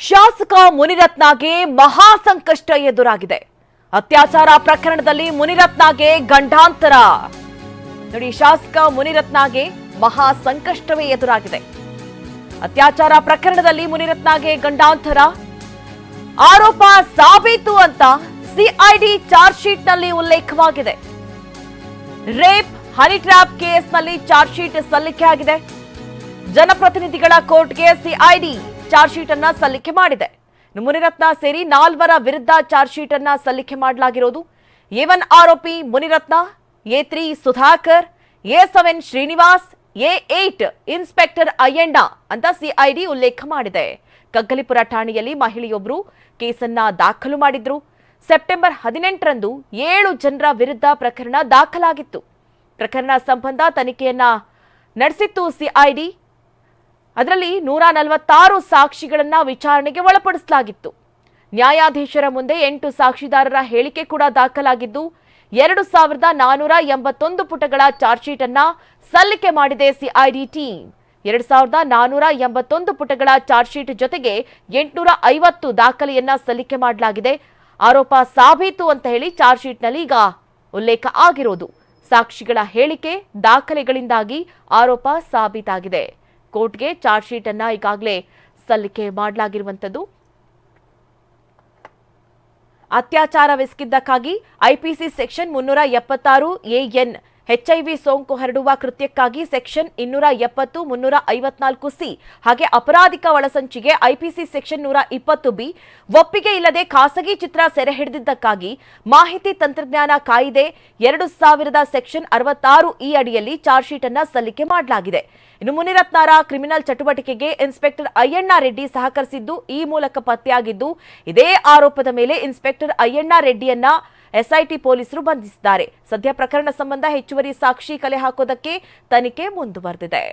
ಶಾಸಕ ಮುನಿರತ್ನಗೆ ಮಹಾ ಸಂಕಷ್ಟ ಎದುರಾಗಿದೆ. ಅತ್ಯಾಚಾರ ಪ್ರಕರಣದಲ್ಲಿ ಮುನಿರತ್ನಗೆ ಗಂಡಾಂತರ. ನೋಡಿ, ಶಾಸಕ ಮುನಿರತ್ನಗೆ ಮಹಾ ಸಂಕಷ್ಟವೇ ಎದುರಾಗಿದೆ. ಅತ್ಯಾಚಾರ ಪ್ರಕರಣದಲ್ಲಿ ಮುನಿರತ್ನಗೆ ಗಂಡಾಂತರ. ಆರೋಪ ಸಾಬೀತು ಅಂತ ಸಿಐಡಿ ಚಾರ್ಜ್ ಶೀಟ್ನಲ್ಲಿ ಉಲ್ಲೇಖವಾಗಿದೆ. ರೇಪ್, ಹನಿ ಟ್ರ್ಯಾಪ್ ಕೇಸ್ನಲ್ಲಿ ಚಾರ್ಜ್ ಶೀಟ್ ಸಲ್ಲಿಕೆ ಆಗಿದೆ ಜನಪ್ರತಿನಿಧಿಗಳ ಕೋರ್ಟ್ಗೆ ಸಿಐಡಿ ಚಾರ್ಜ್ ಶೀಟ್ ಅನ್ನ ಸಲ್ಲಿಕೆ ಮಾಡಿದೆ. ಮುನಿರತ್ನ ಸೇರಿ ನಾಲ್ವರ ವಿರುದ್ಧ ಚಾರ್ಜ್ ಶೀಟ್ ಅನ್ನ ಸಲ್ಲಿಕೆ ಮಾಡಲಾಗಿರೋದು. ಎ ಒನ್ ಆರೋಪಿ Munirathna, A three Sudhakar, A seven Srinivas, A eight inspector Ayyanna ಅಂತ ಸಿಐಡಿ ಉಲ್ಲೇಖ ಮಾಡಿದೆ. ಕಗ್ಗಲಿಪುರ ಠಾಣೆಯಲ್ಲಿ ಮಹಿಳೆಯೊಬ್ಬರು ಕೇಸನ್ನ ದಾಖಲು ಮಾಡಿದ್ರು. ಸೆಪ್ಟೆಂಬರ್ ಹದಿನೆಂಟರಂದು ಏಳು ಜನರ ವಿರುದ್ಧ ಪ್ರಕರಣ ದಾಖಲಾಗಿತ್ತು. ಪ್ರಕರಣ ಸಂಬಂಧ ತನಿಖೆಯನ್ನ ನಡೆಸಿತ್ತು ಸಿಐಡಿ ಅದರಲ್ಲಿ ನೂರ ನಲವತ್ತಾರು ಸಾಕ್ಷಿಗಳನ್ನ ವಿಚಾರಣೆಗೆ ಒಳಪಡಿಸಲಾಗಿತ್ತು. ನ್ಯಾಯಾಧೀಶರ ಮುಂದೆ ಎಂಟು ಸಾಕ್ಷಿದಾರರ ಹೇಳಿಕೆ ಕೂಡ ದಾಖಲಾಗಿದ್ದು, ಎರಡು ಸಾವಿರದ ನಾನೂರ ಎಂಬತ್ತೊಂದು ಪುಟಗಳ ಚಾರ್ಜ್ ಶೀಟ್ ಅನ್ನ ಸಲ್ಲಿಕೆ ಮಾಡಿದೆ ಸಿಐಡಿ ಟೀಮ್. ಎರಡು ಸಾವಿರದ ನಾನೂರ ಎಂಬತ್ತೊಂದು ಪುಟಗಳ ಚಾರ್ಜ್ ಶೀಟ್ ಜೊತೆಗೆ ಎಂಟುನೂರ ಐವತ್ತು ದಾಖಲೆಯನ್ನ ಸಲ್ಲಿಕೆ ಮಾಡಲಾಗಿದೆ. ಆರೋಪ ಸಾಬೀತು ಅಂತ ಹೇಳಿ ಚಾರ್ಜ್ ಶೀಟ್ನಲ್ಲಿ ಈಗ ಉಲ್ಲೇಖ ಆಗಿರೋದು. ಸಾಕ್ಷಿಗಳ ಹೇಳಿಕೆ, ದಾಖಲೆಗಳಿಂದಾಗಿ ಆರೋಪ ಸಾಬೀತಾಗಿದೆ. ಕೋರ್ಟ್ಗೆ ಚಾರ್ಜ್ ಶೀಟ್ ಅನ್ನ ಈಗಾಗಲೇ ಸಲ್ಲಿಕೆ ಮಾಡಲಾಗಿರುವಂತದ್ದು ಅತ್ಯಾಚಾರವೆಸಗಿದ್ದಕ್ಕಾಗಿ ಐಪಿಸಿ ಸೆಕ್ಷನ್ ಮುನ್ನೂರ ಎಪ್ಪತ್ತಾರು ಎಎನ್ ಎಚ್ಐವಿ ಸೋಂಕು ಹರಡುವ ಕೃತ್ಯಕ್ಕಾಗಿ ಸೆಕ್ಷನ್ ಇನ್ನೂರ ಎಪ್ಪತ್ತು, ಮುನ್ನೂರ ಐವತ್ನಾಲ್ಕು ಸಿ, ಹಾಗೆ ಅಪರಾಧಿಕ ಒಳಸಂಚಿಗೆ ಐಪಿಸಿ ಸೆಕ್ಷನ್ ನೂರ ಇಪ್ಪತ್ತು ಬಿ, ಒಪ್ಪಿಗೆ ಇಲ್ಲದೆ ಖಾಸಗಿ ಚಿತ್ರ ಸೆರೆ ಹಿಡಿದಿದ್ದಕ್ಕಾಗಿ ಮಾಹಿತಿ ತಂತ್ರಜ್ಞಾನ ಕಾಯಿದೆ. ಎರಡು ಸಾವಿರದ ಸೆಕ್ಷನ್ ಅರವತ್ತಾರು ಈ ಅಡಿಯಲ್ಲಿ ಚಾರ್ಜ್ ಶೀಟ್ ಅನ್ನು ಸಲ್ಲಿಕೆ ಮಾಡಲಾಗಿದೆ. ಇನ್ನು ಮುನಿರತ್ನಾರ ಕ್ರಿಮಿನಲ್ ಚಟುವಟಿಕೆಗೆ ಇನ್ಸ್ಪೆಕ್ಟರ್ ಅಯ್ಯಣ್ಣ ರೆಡ್ಡಿ ಸಹಕರಿಸಿದ್ದು ಈ ಮೂಲಕ ಪತ್ತೆಯಾಗಿದ್ದು, ಇದೇ ಆರೋಪದ ಮೇಲೆ ಇನ್ಸ್ಪೆಕ್ಟರ್ ಅಯ್ಯಣ್ಣ ರೆಡ್ಡಿಯನ್ನ ಎಸ್ಐಟಿ ಪೊಲೀಸರು ಬಂಧಿಸಿದ್ದಾರೆ. ಸದ್ಯ ಪ್ರಕರಣ ಸಂಬಂಧ ಹೆಚ್ಚುವರಿ ಸಾಕ್ಷಿ ಕಲೆ ಹಾಕೋದಕ್ಕೆ ತನಿಖೆ ಮುಂದುವರೆದಿದೆ.